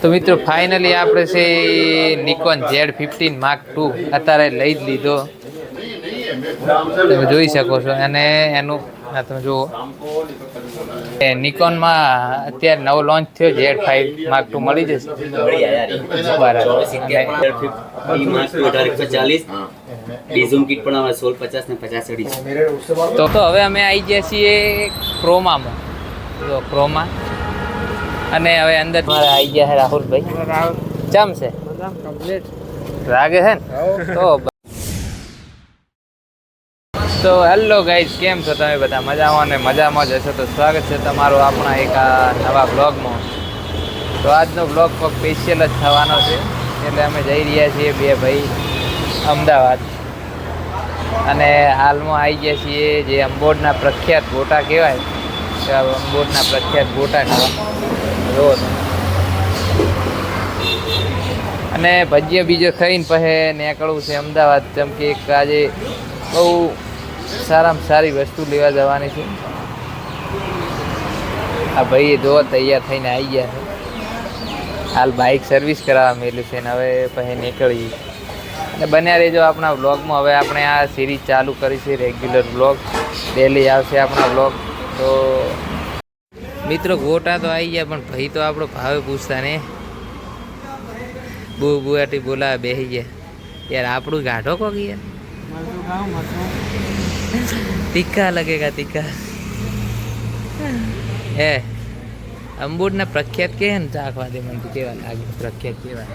તો મિત્રો ફાઇનલી આપણે છે Nikon Z fifteen mark two અત્યારે લઈ જ લીધો. તમે જોઈ શકો છો. અને એનું તમે જુઓ. એ નિકોનમાં અત્યારે નવો લોન્ચ થયો ઝેડ ફાઇવ માર્ક ટુ મળી જશે. અઢી તો તો હવે અમે આવી ગયા છીએ ક્રોમામાં જો ક્રોમા અને હવે અંદર મારે આવી ગયા છે રાહુલભાઈ. ચમ છે? લાગે છે ને? તો તો હેલો ગાઈઝ કેમ છો તમે બધા? મજામાં અને મજામાં જ હશો? તો સ્વાગત છે તમારું આપણા એક આ નવા બ્લોગમાં તો આજનો બ્લોગ ફક્ત સ્પેશિયલ જ થવાનો છે. એટલે અમે જઈ રહ્યા છીએ બે ભાઈ અમદાવાદ. અને હાલમાં આવી ગયા છીએ જે અંબોડના પ્રખ્યાત ગોટા કહેવાય. અંબોડના પ્રખ્યાત ગોટા ખાવા તમે. અને ભજીયા બીજો ખાઈને પછી નીકળવું છે અમદાવાદ. જેમ કે એક આજે બહુ સારામાં સારી વસ્તુ લેવા જવાની છે. આ ભાઈએ જો તૈયાર થઈને આવી ગયા છે. હાલ બાઇક સર્વિસ કરાવવા મેલું છે ને હવે પછી નીકળીએ. અને બન્યા રહેજો આપણા બ્લોગમાં હવે આપણે આ સિરીઝ ચાલુ કરી છે રેગ્યુલર બ્લોગ ડેલી આવશે આપણા બ્લોગ તો મિત્રો ગોટા તો આવી ગયા, પણ ભાઈ તો આપણો ભાવે પૂછતા ને. બુ બુઆટી બોલાવે, બેસી ગયા. યાર, આપણું ગાઢો કોક યાર. તીખા લગેગા તીખા? હે, અંબુડના પ્રખ્યાત કે ને ચાખવા દે મને કેવા લાગે, પ્રખ્યાત કેવા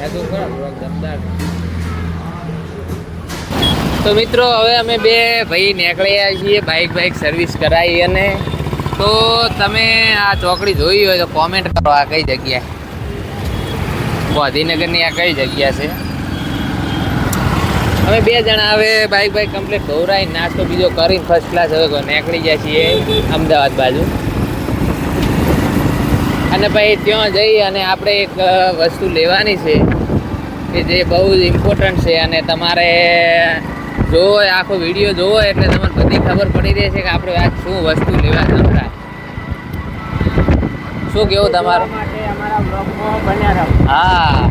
આ બરોબર આ તો તો મિત્રો, હવે અમે બે ભાઈ નીકળ્યા છીએ બાઇક બાઇક સર્વિસ કરાવી અને તો તમે આ ચોકડી જોઈ હોય તો કોમેન્ટ કરો આ કઈ જગ્યા ગાંધીનગરની આ કઈ જગ્યા છે? અમે બે જણા હવે બાઇક બાઇક કમ્પ્લીટ ધોરાઈ નાસ્તો બીજો કરીને ફર્સ્ટ ક્લાસ હવે નીકળી ગયા છીએ અમદાવાદ બાજુ. અને પછી ત્યાં જઈ અને આપણે એક વસ્તુ લેવાની છે. કે જે બહુ જ ઇમ્પોર્ટન્ટ છે અને તમારે જોવો આખો વીડિયો જોવો એટલે તમને બધી ખબર પડી રહે છે કે આપણે આ શું વસ્તુ લેવા જતા. શું કેવું તમારું? હા.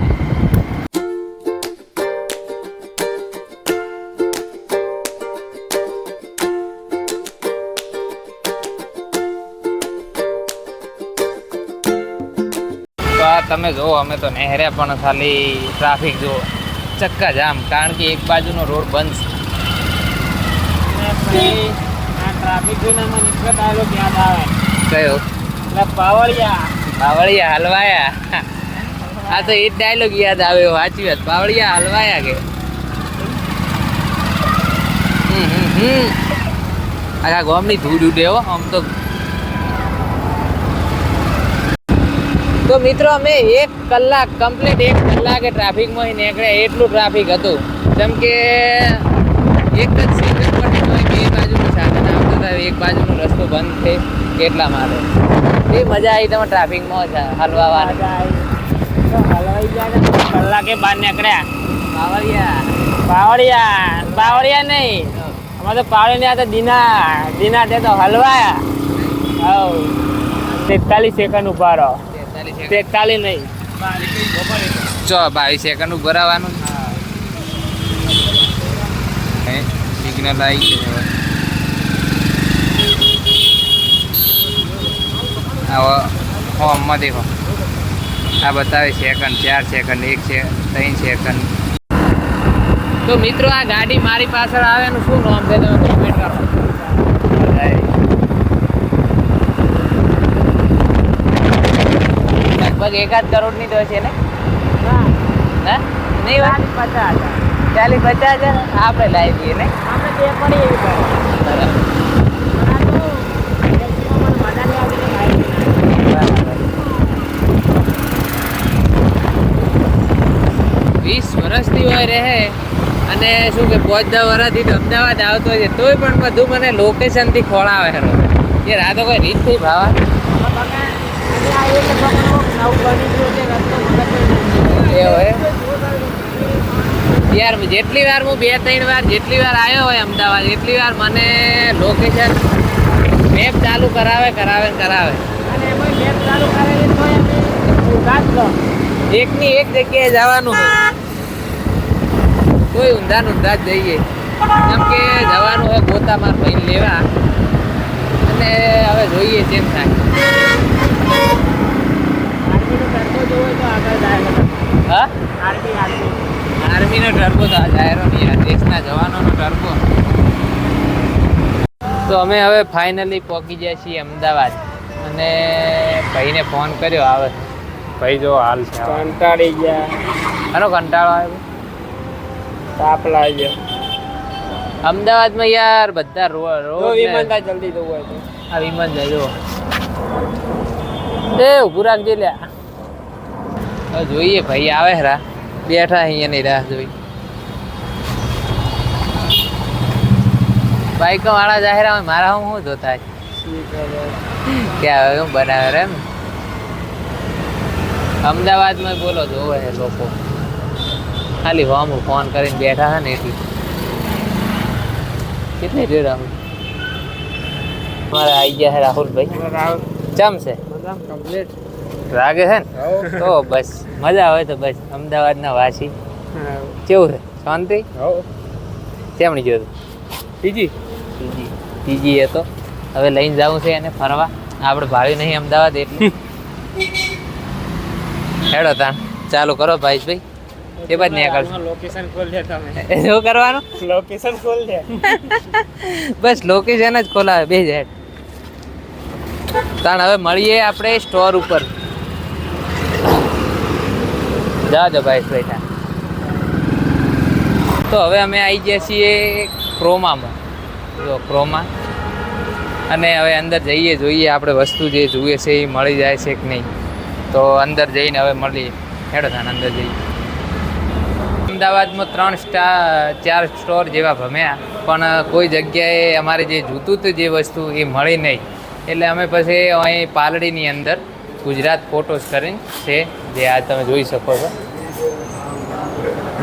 આ તમે જુઓ અમે તો નહેરે પણ ખાલી ટ્રાફિક જુઓ. ચક્કા જામ કારણ કે એક બાજુનો રોડ બંધ છે. ટ્રાફિક જોઈને મને નિકટ આવેલો યાદ આવે કયો? એટલે પાવળિયા. પાવળિયા હલવાયા. આ તો એ જ ડાયલોગ યાદ આવ્યો સાચી વાત. પાવળિયા હલવાયા કે? હમ, હમ, હમ. આખા ગામની ધૂળ ઉડે હો આમ તો તો મિત્રો અમે એક કલાક કમ્પ્લીટ એક કલાકે ટ્રાફિકમાં નીકળ્યા. એટલું ટ્રાફિક હતું. જેમ કે એક જ સિગ્નલ પર બે બાજુનું સાધન આવતું હતા એક બાજુનો રસ્તો બંધ છે. એટલા માટે એ મજા આવી તમે ટ્રાફિકમાં હલવાવાની. મજા આવી. હલવાઈ ગયા ને? કલાકે બહાર નીકળ્યા. પાવળિયા પાવળિયા પાવળિયા નહીં. અમારે તો આ તો દીના. દીના તે તો હલવાયા. હવ. તેતાલીસ સેકન્ડ ઊભા રહો. તેતાલીસ નહીં. ચો બાવીસ સેકન્ડ ઊભો રહેવાનું સિગ્નલ આવી ગયું હવે. હોમમાં દેખો. આ બતાવે સેકન્ડ ચાર સેકન્ડ એક છે ત્રણ સેકન્ડ તો મિત્રો આ ગાડી મારી પાછળ આવે એનું શું નામ છે? તમે કોમેન્ટ કરો. લગભગ એકાદ કરોડની તો છે ને? હા. નહીં વાત? પચાસ હજાર. ચાલીસ પચાસ હજાર? આપણે લાવી દઈએ ને? અમે જે પડી એવી બરાબર. વીસ વર્ષથી હોય રહે અને શું કે પાંચ દસ વર્ષથી તો અમદાવાદ આવતો હોય છે તોય પણ બધું મને લોકેશનથી ખોળાવે હેરો યાર રાતો કોઈ રીત થઈ ભાવા? યાર, જેટલી વાર હું બે, ત્રણ વાર જેટલી વાર આવ્યો હોય અમદાવાદ, એટલી વાર મને લોકેશન મેપ ચાલુ કરાવે કરાવે કરાવે. એકની એક જગ્યાએ જવાનું હોય. કોઈ ઊંધા ઊંધા જ જઈએ. કેમ કે જવાનું હોય ગોતા માર ભાઈ લેવા. અને હવે જોઈએ જેમ થાય. આર્મીનો ટર્બો તો આ જાહેરો નહીં દેશના જવાનોનો ટર્બો તો અમે હવે ફાઇનલી પહોંચી ગયા છીએ અમદાવાદ. અને ભાઈને ફોન કર્યો આવે ભાઈ જો હાલ છે કંટાળી ગયા. આનો કંટાળો આવ્યો? તાપ લાગ્યો. અમદાવાદમાં યાર બધા રો જો રોડ વિમાન જલ્દી જવું હોય તો. આ વિમાન જાય જો એ ઉભું રાખજે લ્યા. હવે જોઈએ ભાઈ આવે રા બેઠા અહીંયા નહીં રાહ જોઈ. બાઈકો વાળા જાહેર મારા હું શું જોતા કે હવે હું બનાવે રે એમ. અમદાવાદમાં બોલો જોવે છે લોકો. ખાલી હોમ ફોન કરીને બેઠા છે ને એટલે. કેટલી રેડ આમ. મારે આવી ગયા છે રાહુલભાઈ. રાહુલ. ચમ છે? બધા કમ્પ્લીટ લાગે છે ને? તો બસ મજા આવે તો બસ અમદાવાદના વાસી. કેવું છે? શાંતિ? ચેમણી જોયું? ત્રીજી પીજી. પીજી એ તો. હવે લઈને જવું છે એને ફરવા. આપણે ભાવી નહીં અમદાવાદ એટલે. હેડો તાણ. ચાલુ કરો ભાઈ એ બાદ નીકળશું લોકેશન ખોલ દે તમે. શું કરવાનું? લોકેશન ખોલ દે. બસ લોકેશન જ ખોલાવે બે જ હેડ તાણ, હવે મળીએ આપણે સ્ટોર ઉપર. જાજો ભાઈ, બેઠા. તો હવે અમે આવી ગયા છીએ ક્રોમામાં જો ક્રોમા અને હવે અંદર જઈએ, જોઈએ આપણે વસ્તુ જે જોઈએ છે એ મળી જાય છે કે નહીં. તો અંદર જઈને હવે મળીએ. હેડો તાણ, અંદર જઈએ. અમદાવાદમાં ત્રણ સ્ટાર ચાર સ્ટોર જેવા ભમ્યા, પણ કોઈ જગ્યાએ અમારે જે જોતું હતું જે વસ્તુ એ મળી નહીં. એટલે અમે પછી અહીં પાલડીની અંદર ગુજરાત ફોટોસ કરીને છે, જે આ તમે જોઈ શકો છો.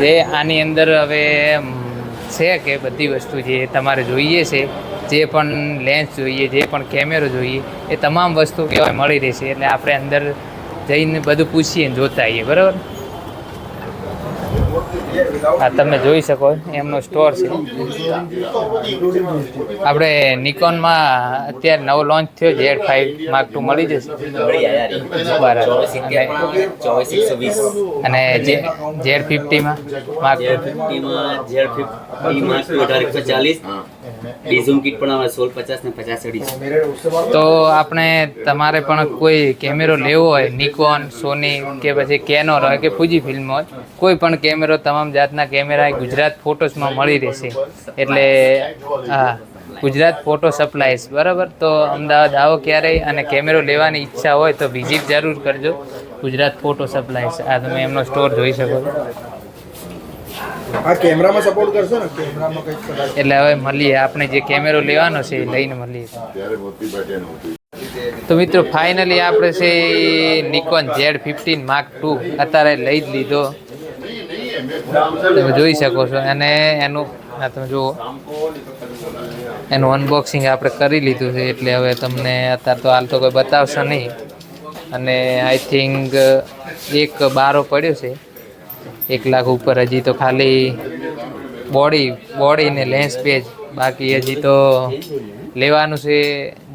જે આની અંદર હવે છે કે બધી વસ્તુ જે તમારે જોઈએ છે, જે પણ લેન્સ જોઈએ, જે પણ કેમેરો જોઈએ, એ તમામ વસ્તુ કહેવાય મળી રહેશે. એટલે આપણે અંદર જઈને બધું પૂછીએ જોતા આવીએ, બરાબર? આ તમે જોઈ શકો, એમનો સ્ટોર છે. આપણે નિકોનમાં અત્યારે નવો લોન્ચ થયો ઝેડ ફાઈવ માર્ક ટુ મળી જશે. બરાબર અને ઝેડ ફિફ્ટીમાં માર્ક ફિફ્ટીમાં ચાલીસ પચાસ તો આપણે તમારે પણ કોઈ કેમેરો લેવો હોય નિકોન સોની કે પછી કેનોર હોય કે ફૂજી ફિલ્મ હોય, કોઈ પણ કેમેરો તમામ જાતના કેમેરા ગુજરાત ફોટોસમાં મળી રહેશે. એટલે હા ગુજરાત ફોટો સપ્લાયસ બરાબર? તો અમદાવાદ આવો ક્યારેય અને કેમેરો લેવાની ઈચ્છા હોય તો વિઝિટ જરૂર કરજો. ગુજરાત ફોટો સપ્લાયસ આ તમે એમનો સ્ટોર જોઈ શકો છો. કેમેરામાં સપોર્ટ કરશો ને? કેમેરામાં કંઈક એટલે હવે મળીએ. આપણે જે કેમેરો લેવાનો છે એ લઈને મળીએ. તો મિત્રો ફાઇનલી આપણે છે Nikon Z fifteen mark two અત્યારે લઈ જ લીધો. તમે જોઈ શકો છો. અને એનું, આ તમે જુઓ. એનું અનબોક્સિંગ આપણે કરી લીધું છે એટલે હવે તમને અત્યારે તો હાલ તો કોઈ બતાવશે નહીં. અને આઈ થિંક એક બારો પડ્યો છે. એક લાખ ઉપર હજી તો ખાલી બોડી બોડી ને લેન્સ પેજ બાકી હજી તો લેવાનું છે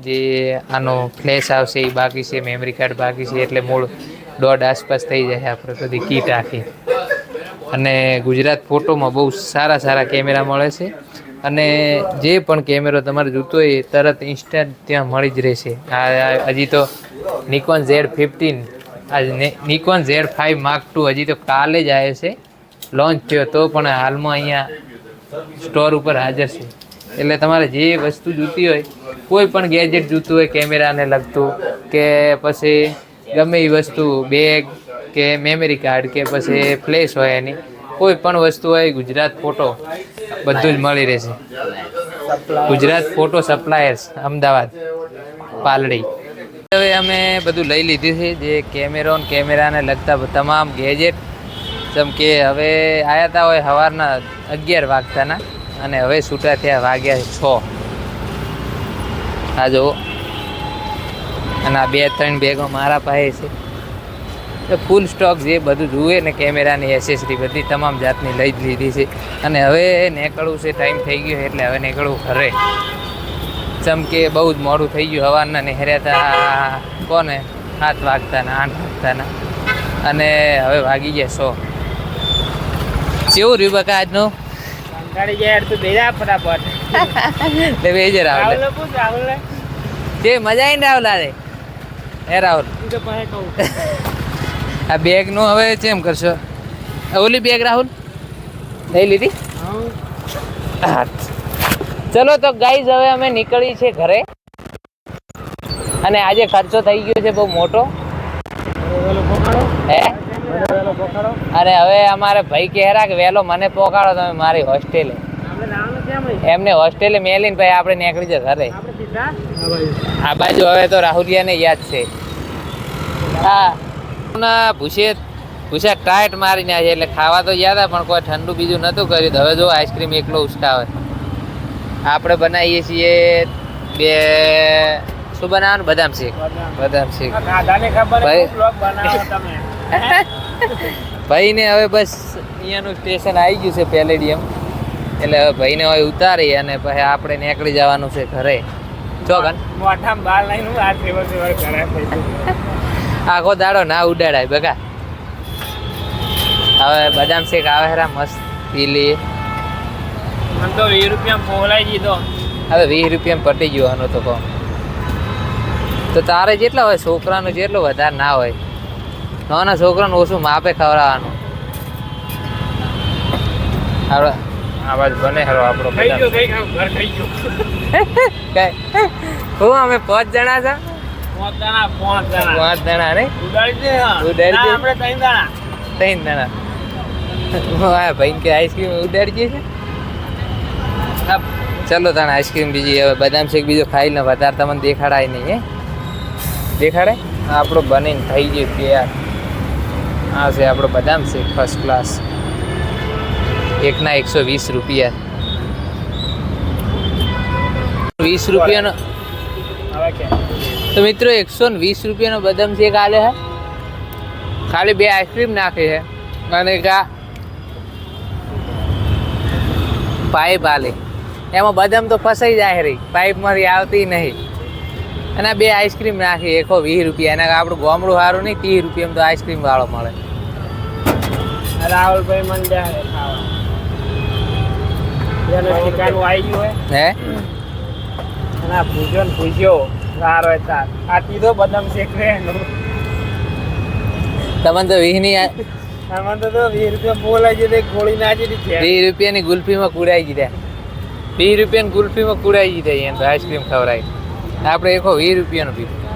જે આનો ફ્લેશ આવશે એ બાકી છે મેમરી કાર્ડ બાકી છે, એટલે મૂળ દોઢ આસપાસ થઈ જાય આપણે બધી કીટ આખી. અને ગુજરાત ફોટોમાં બહુ સારા સારા કેમેરા મળે છે. અને જે પણ કેમેરો તમારે જોતો હોય તરત ઇન્સ્ટન્ટ ત્યાં મળી જ રહેશે. આ હજી તો નિકોન ઝેડ ફિફ્ટીન આ Nikon Z five mark two હજી તો કાલે જ આવે છે. લોન્ચ થયો તો પણ હાલમાં અહીંયા સ્ટોર ઉપર હાજર છે. એટલે તમારે જે વસ્તુ જોતી હોય, કોઈ પણ ગેજેટ જોતું હોય, કેમેરાને લગતું કે પછી ગમે એ વસ્તુ બેગ કે મેમરી કાર્ડ કે પછી ફ્લેશ હોય એની, કોઈ પણ વસ્તુ હોય, ગુજરાત ફોટો બધું જ મળી રહેશે. Gujarat photo suppliers Ahmedabad, Paldi. હવે અમે બધું લઈ લીધું છે, જે કેમેરો કેમેરાને લગતા તમામ ગેજેટ જેમ કે હવે આવ્યા હતા હોય સવારના અગિયાર વાગતાના, અને હવે છૂટા થયા વાગ્યા છ. આ જુઓ. અને આ બે ત્રણ બેગો મારા પાસે છે. ફૂલ સ્ટોક જે બધું જુએ ને કેમેરાની એસેસરી બધી તમામ જાતની લઈ જ લીધી છે. અને હવે નીકળવું છે ટાઈમ થઈ ગયો એટલે હવે નીકળવું ઘરે. ચમકે બહુ જ મોડું થઈ ગયું હવાના નેહર્યા હતા કોને? સાત વાગતાના આઠ વાગતાના. અને હવે વાગી ગયા સો. કેવું રહ્યું બકા આજનું? તું મજા આવીને રાહુલ આજે હે રાહુલ. આ બેગનું હવે કેમ કરશો? ઓલી બેગ રાહુલ? લઈ લીધી? હા. ચલો તો ગાઈઝ હવે અમે નીકળી છે ઘરે. અને આજે ખર્ચો થઈ ગયો છે બહુ મોટો. હે? અરે હવે અમારે ભાઈ કહેરા કે વહેલો મને પોકાડો તમે મારી હોસ્ટેલે એમને હોસ્ટેલે મેલીને ભાઈ આપણે નીકળી જાય ઘરે. આ બાજુ હવે તો રાહુલિયાને યાદ છે. હા. ભૂસે ભૂસે ટાઈટ મારી છે. એટલે ખાવા તો ગયા હતા પણ કોઈ ઠંડુ બીજું નહોતું કર્યું. હવે જો આઈસ્ક્રીમ એકલો ઉચકાવે આપણે બનાવીએ છીએ બે શું બનાવવાનું? બદામ શેક. બદામ. શેક. ભાઈ. ને ભાઈને હવે બસ અહીંયાનું સ્ટેશન આવી ગયું છે પેલેડિયમ. એટલે હવે ભાઈને હવે ઉતારી અને પછી આપણે નીકળી જવાનું છે ઘરે. ચોગન મોઢામાં બાલ લઈને આ કરે આખો દાડો ના ઉડાડાય બકા. હવે બદામ શેક આવે હેરા મસ્ત પી લઈએ મને તો વીસ રૂપિયા પોલાઈ દીધો. હવે વીસ રૂપિયા પટી ગયો આનો તો કહો તો તારે જેટલા હોય છોકરાનું જેટલું વધારે ના હોય. નાના છોકરાને ઓછું માપે ખવડાવવાનું. આપણે આવાજ બને હરો આપણો થઈ ગયો થઈ ગયો ઘર થઈ ગયું. કઈ? હું અમે પાંચ જણા છે. પાંચ દાણા પાંચ જણા પાંચ ને ઉડાડી દે. આપણે ત્રણ દાણા. ત્રણ દાણા. હા ભાઈ કે આઈસ્ક્રીમ ઉડાડી છે? ચલો તાણે આઈસ્ક્રીમ બીજી હવે બદામ શેક બીજો ખાઈ લે વધારે તમને દેખાડાય નહીં હે? દેખાડે? આપણો બનીને થઈ ગયું તૈયાર. આ છે આપણો બદામ શેક ફર્સ્ટ ક્લાસ એકના એકસો વીસ રૂપિયા. વીસ રૂપિયાનો તો મિત્રો એકસો ને વીસ રૂપિયાનો બદામ શેક આલે હે. ખાલી બે આઈસ્ક્રીમ નાખે છે. અને કા પાઇપ આલે. એમાં બદામ તો ફસાઈ જાય રહી પાઇપમાંથી આવતી નહીં. અને બે આઈસ્ક્રીમ નાખી એકો વીસ રૂપિયા. એના આપણું ગોમડું સારું નહીં ત્રીસ રૂપિયામાં તો આઈસ્ક્રીમ વાળો મળે. રાહુલભાઈ મન હે? આ પૂજો ને પૂજ્યો. સારો હોય તાર. આ કીધો બદામ શેક રે. તમને તો વીહની આમાં તો તો વીસ રૂપિયા બોલાઈ જ એક ગોળી નાચી દીધી વીસ રૂપિયાની ગુલ્ફીમાં કુડાઈ દીધા વીસ રૂપિયાની ગુલ્ફીમાં કુડાઈ દીધા એને તો આઈસ્ક્રીમ ખવડાવી. આપણે એકો વીસ રૂપિયાનું પીધું.